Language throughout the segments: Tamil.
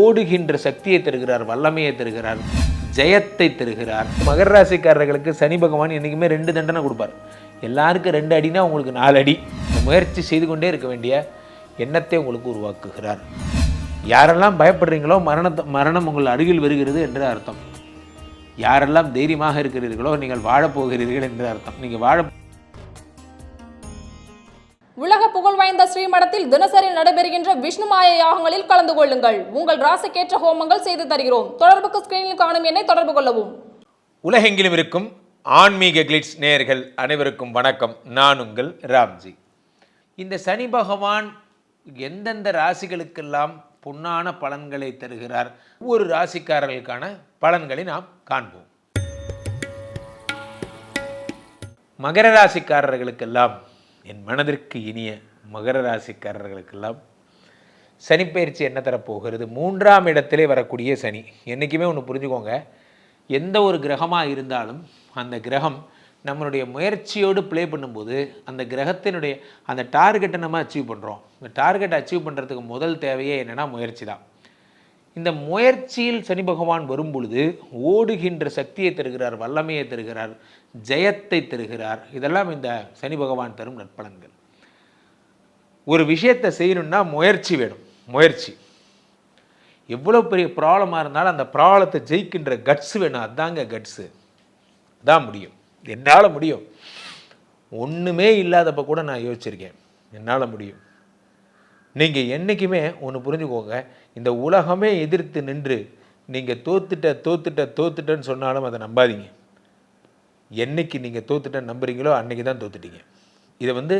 ஓடுகின்ற சக்தியை தருகிறார் வல்லமையை தருகிறார் ஜெயத்தை தருகிறார். மகர ராசிக்காரர்களுக்கு சனி பகவான் என்றைக்குமே ரெண்டு தண்டனை கொடுப்பார். எல்லாருக்கும் ரெண்டு அடினா உங்களுக்கு நாலு அடி. முயற்சி செய்து கொண்டே இருக்க வேண்டிய எண்ணத்தை உங்களுக்கு உருவாக்குகிறார். யாரெல்லாம் பயப்படுறீங்களோ மரணத்தை மரணம் உங்கள் அருகில் வருகிறது என்று அர்த்தம். யாரெல்லாம் தைரியமாக இருக்கிறீர்களோ நீங்கள் வாழப்போகிறீர்கள் என்று அர்த்தம். நீங்கள் வாழ உலக புகழ் வாய்ந்த ஸ்ரீமடத்தில் தினசரி நடைபெறுகின்ற விஷ்ணுமாய யாகங்களில் கலந்து கொள்ளுங்கள். உங்கள் ராசிக்கேற்ற ஹோமங்கள் செய்து தருகிறோம். தொடர்புக்கு ஸ்கிரீனில் காணும் என்னை தொடர்பு கொள்ளவும். உலகெங்கிலும் இருக்கும் ஆன்மீக கிளிட்ஸ் நேயர்கள் அனைவருக்கும் வணக்கம். நான் உங்கள் ராம்ஜி. இந்த சனி பகவான் எந்தெந்த ராசிகளுக்கெல்லாம் பொன்னான பலன்களை தருகிறார்? ஒவ்வொரு ராசிக்காரர்களுக்கான பலன்களை நாம் காண்போம். மகர ராசிக்காரர்களுக்கெல்லாம் என் மனதிற்கு இனிய மகர ராசிக்காரர்களுக்கெல்லாம் சனிப்பயிற்சி என்ன தரப்போகிறது? மூன்றாம் இடத்திலே வரக்கூடிய சனி. என்றைக்குமே ஒன்று புரிஞ்சுக்கோங்க. எந்த ஒரு கிரகமாக இருந்தாலும் அந்த கிரகம் நம்மளுடைய முயற்சியோடு ப்ளே பண்ணும்போது அந்த கிரகத்தினுடைய அந்த டார்கெட்டை நம்ம அச்சீவ் பண்ணுறோம் இந்த டார்கெட்டை அச்சீவ் பண்ணுறதுக்கு முதல் தேவையே என்னென்னா முயற்சி தான். இந்த முயற்சியில் சனி பகவான் வரும் பொழுது ஓடுகின்ற சக்தியை தருகிறார் வல்லமையை தருகிறார் ஜெயத்தை தருகிறார். இதெல்லாம் இந்த சனி பகவான் தரும் நற்பலன்கள். ஒரு விஷயத்தை செய்யணும்னா முயற்சி வேணும். முயற்சி. எவ்வளோ பெரிய ப்ராப்ளமாக இருந்தாலும் அந்த ப்ராப்ளத்தை ஜெயிக்கின்ற கட்ஸ் வேணும். அதாங்க கட்ஸு தான் முடியும். என்னால் முடியும். ஒன்றுமே இல்லாதப்ப கூட நான் யோசிச்சிருக்கேன். என்னால் முடியும். நீங்கள் என்றைக்குமே ஒன்று புரிஞ்சுக்கோங்க. இந்த உலகமே எதிர்த்து நின்று நீங்கள் தோத்துட்ட தோத்துட்ட தோத்துட்டன்னு சொன்னாலும் அதை நம்பாதீங்க. என்னைக்கு நீங்கள் தோத்துட்டேன்னு நம்புறீங்களோ அன்றைக்கி தான் தோத்துட்டீங்க. இதை வந்து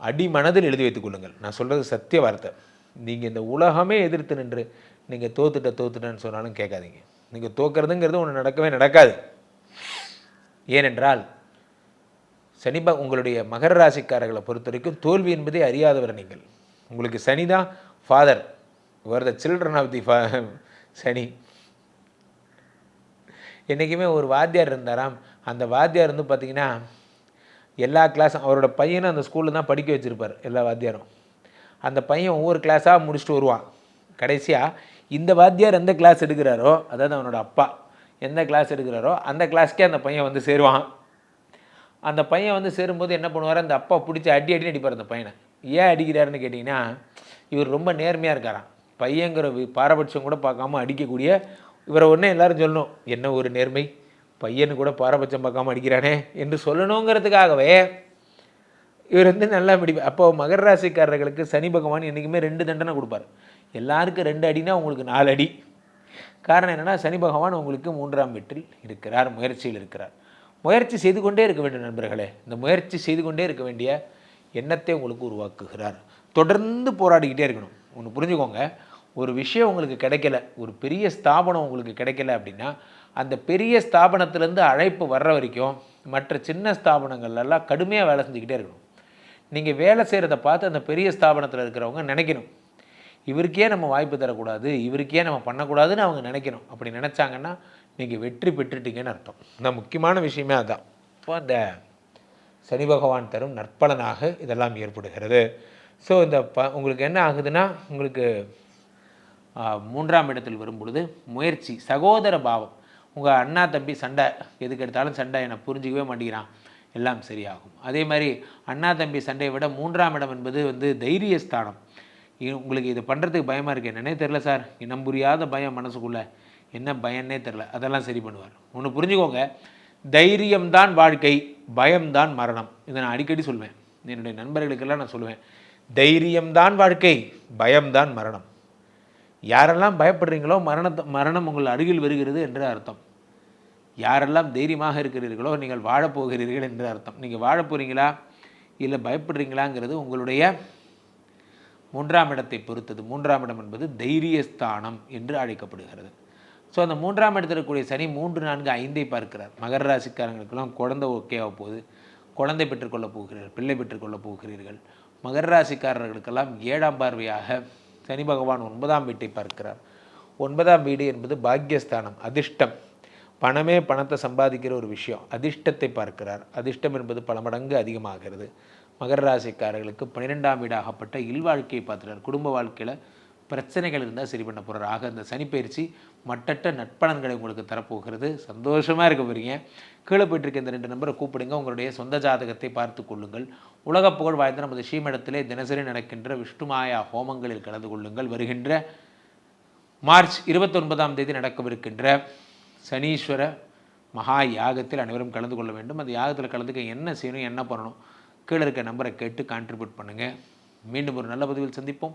அடிமனதில் எழுதி வைத்துக் கொள்ளுங்கள். நான் சொல்கிறது சத்திய வார்த்தை. நீங்கள் இந்த உலகமே எதிர்த்து நின்று நீங்கள் தோத்துட்ட தோத்துட்டேன்னு சொன்னாலும் கேட்காதீங்க. நீங்கள் தோக்கிறதுங்கிறது ஒன்று நடக்கவே நடக்காது. ஏனென்றால் சனிபா உங்களுடைய மகர ராசிக்காரர்களை பொறுத்த வரைக்கும் தோல்வி என்பதை அறியாதவர் நீங்கள். உங்களுக்கு சனிதான் father where the children of the Shani. என்றைக்குமே ஒரு வாத்தியார் இருந்தாராம். அந்த வாத்தியார் வந்து பார்த்தீங்கன்னா எல்லா கிளாஸும் அவரோட பையனும் அந்த ஸ்கூலில் தான் படிக்க வச்சுருப்பார் எல்லா வாத்தியாரும். அந்த பையன் ஒவ்வொரு கிளாஸாக முடிச்சுட்டு வருவான். கடைசியாக இந்த வாத்தியார் எந்த கிளாஸ் எடுக்கிறாரோ அதாவது அவனோட அப்பா எந்த கிளாஸ் எடுக்கிறாரோ அந்த கிளாஸ்க்கே அந்த பையன் வந்து சேருவான். அந்த பையன் வந்து சேரும்போது என்ன பண்ணுவார் அந்த அப்பா பிடிச்சி அடி அடி அடிப்பார் அந்த பையனை. ஏன் அடிக்கிறாருன்னு கேட்டிங்கன்னா இவர் ரொம்ப நேர்மையாக இருக்காராம். பையங்கிற பாரபட்சம் கூட பார்க்காம அடிக்கக்கூடிய இவரை ஒன்றே எல்லாரும் சொல்லணும். என்ன ஒரு நேர்மை? பையனு கூட பாரபட்சம் பார்க்காம அடிக்கிறானே என்று சொல்லணுங்கிறதுக்காகவே இவர் வந்து நல்லா பிடிப்பு அப்போ மகர ராசிக்காரர்களுக்கு சனி பகவான் என்றைக்குமே ரெண்டு தண்டனை கொடுப்பார். எல்லாருக்கும் ரெண்டு அடினா உங்களுக்கு நாலு அடி. காரணம் என்னென்னா சனி பகவான் உங்களுக்கு மூன்றாம் வீட்டில் இருக்கிறார் முயற்சியில் இருக்கிறார். முயற்சி செய்து கொண்டே இருக்க வேண்டும் நண்பர்களே. இந்த முயற்சி செய்து கொண்டே இருக்க வேண்டிய எண்ணத்தை உங்களுக்கு உருவாக்குகிறார். தொடர்ந்து போராடிக்கிட்டே இருக்கணும். ஒன்று புரிஞ்சுக்கோங்க. ஒரு விஷயம் உங்களுக்கு கிடைக்கல ஒரு பெரிய ஸ்தாபனம் உங்களுக்கு கிடைக்கல அப்படின்னா அந்த பெரிய ஸ்தாபனத்துலேருந்து அழைப்பு வர்ற வரைக்கும் மற்ற சின்ன ஸ்தாபனங்கள்லாம் கடுமையாக வேலை செஞ்சுக்கிட்டே இருக்கணும். நீங்கள் வேலை செய்கிறத பார்த்து அந்த பெரிய ஸ்தாபனத்தில் இருக்கிறவங்க நினைக்கணும். இவருக்கே நம்ம வாய்ப்பு தரக்கூடாது இவருக்கே நம்ம பண்ணக்கூடாதுன்னு அவங்க நினைக்கணும். அப்படி நினச்சாங்கன்னா நீங்கள் வெற்றி பெற்றுட்டீங்கன்னு அர்த்தம். இந்த முக்கியமான விஷயமே அதுதான் இப்போ அந்த சனி பகவான் தரும் நற்பலனாக இதெல்லாம் ஏற்படுகிறது. ஸோ இந்த ப உங்களுக்கு என்ன ஆகுதுன்னா உங்களுக்கு மூன்றாம் இடத்தில் வரும்பொழுது முயற்சி சகோதர பாவம். உங்கள் அண்ணா தம்பி சண்டை எதுக்கு எடுத்தாலும் சண்டை என்னை புரிஞ்சிக்கவே மாட்டேங்கிறான். எல்லாம் சரியாகும். அதே மாதிரி அண்ணா தம்பி சண்டையை விட மூன்றாம் இடம் என்பது வந்து தைரிய ஸ்தானம் உங்களுக்கு இது பண்ணுறதுக்கு பயமாக இருக்குது என்னன்னே தெரில சார். இனம் புரியாத பயம் மனசுக்குள்ளே. என்ன பயன்னே தெரில அதெல்லாம் சரி பண்ணுவார். ஒன்று புரிஞ்சுக்கோங்க. தைரியம்தான் வாழ்க்கை பயம்தான் மரணம். இதை நான் அடிக்கடி சொல்வேன். என்னுடைய நண்பர்களுக்கெல்லாம் நான் சொல்லுவேன் தைரியம்தான் வாழ்க்கை பயம்தான் மரணம். யாரெல்லாம் பயப்படுறீங்களோ மரணத்தை மரணம் உங்கள் அருகில் வருகிறது என்று அர்த்தம். யாரெல்லாம் தைரியமாக இருக்கிறீர்களோ நீங்கள் வாழப் போகிறீர்கள் என்று அர்த்தம். நீங்கள் வாழ போகிறீங்களா இல்லை பயப்படுறீங்களாங்கிறது உங்களுடைய மூன்றாம் இடத்தை பொறுத்தது. மூன்றாம் இடம் என்பது தைரியஸ்தானம் என்று அழைக்கப்படுகிறது. ஸோ அந்த மூன்றாம் இடத்தில் இருக்கக்கூடிய சனி மூன்று நான்கு ஐந்தை பார்க்கிறார். மகர ராசிக்காரங்களுக்கெல்லாம் குழந்தை ஓகேவா போகுது. குழந்தை பெற்றுக்கொள்ளப் போகிறீர்கள் பிள்ளை பெற்றுக்கொள்ளப் போகிறீர்கள். மகர ராசிக்காரர்களுக்கெல்லாம் ஏழாம் பார்வையாக சனி பகவான் ஒன்பதாம் வீட்டை பார்க்கிறார். ஒன்பதாம் வீடு என்பது பாக்கியஸ்தானம் அதிர்ஷ்டம். பணமே பணத்தை சம்பாதிக்கிற ஒரு விஷயம். அதிர்ஷ்டத்தை பார்க்கிறார். அதிர்ஷ்டம் என்பது பல மடங்கு அதிகமாகிறது. மகர ராசிக்காரர்களுக்கு பன்னிரெண்டாம் வீடாகப்பட்ட இல்வாழ்க்கையை பார்க்கிறார். குடும்ப வாழ்க்கையில் பிரச்சனைகள் இருந்தால் சரி பண்ண போகிறார் ஆக இந்த சனிப்பயிற்சி மட்டற்ற நட்பலன்களை உங்களுக்கு தரப்போகிறது. சந்தோஷமாக இருக்க போகிறீங்க கீழே போயிட்டுருக்க இந்த ரெண்டு நம்பரை கூப்பிடுங்க. உங்களுடைய சொந்த ஜாதகத்தை பார்த்து கொள்ளுங்கள். உலக புகழ் வாய்ந்த நமது ஸ்ரீமடத்திலே தினசரி நடக்கின்ற விஷ்ணுமாயா ஹோமங்களில் கலந்து கொள்ளுங்கள். வருகின்ற மார்ச் இருபத்தொன்பதாம் தேதி நடக்கவிருக்கின்ற சனீஸ்வர மகா யாகத்தில் அனைவரும் கலந்து கொள்ள வேண்டும். அந்த யாகத்தில் கலந்துக்க என்ன செய்யணும் என்ன பண்ணணும் கீழே இருக்க நம்பரை கேட்டு கான்ட்ரிபியூட் பண்ணுங்கள் மீண்டும் ஒரு நல்ல பதிவில் சந்திப்போம்.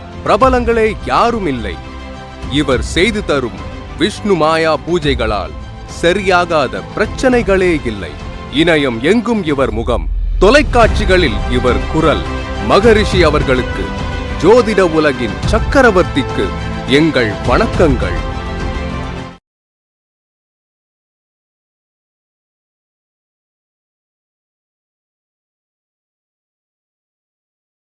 பிரபலங்களே யாரும் இல்லை இவர் செய்து தரும் விஷ்ணு மாயா பூஜைகளால் சரியாகாத பிரச்சனைகளே இல்லை. இணையம் எங்கும் இவர் முகம். தொலைக்காட்சிகளில் இவர் குரல். மகரிஷி அவர்களுக்கு ஜோதிட உலகின் சக்கரவர்த்திக்கு எங்கள் வணக்கங்கள்.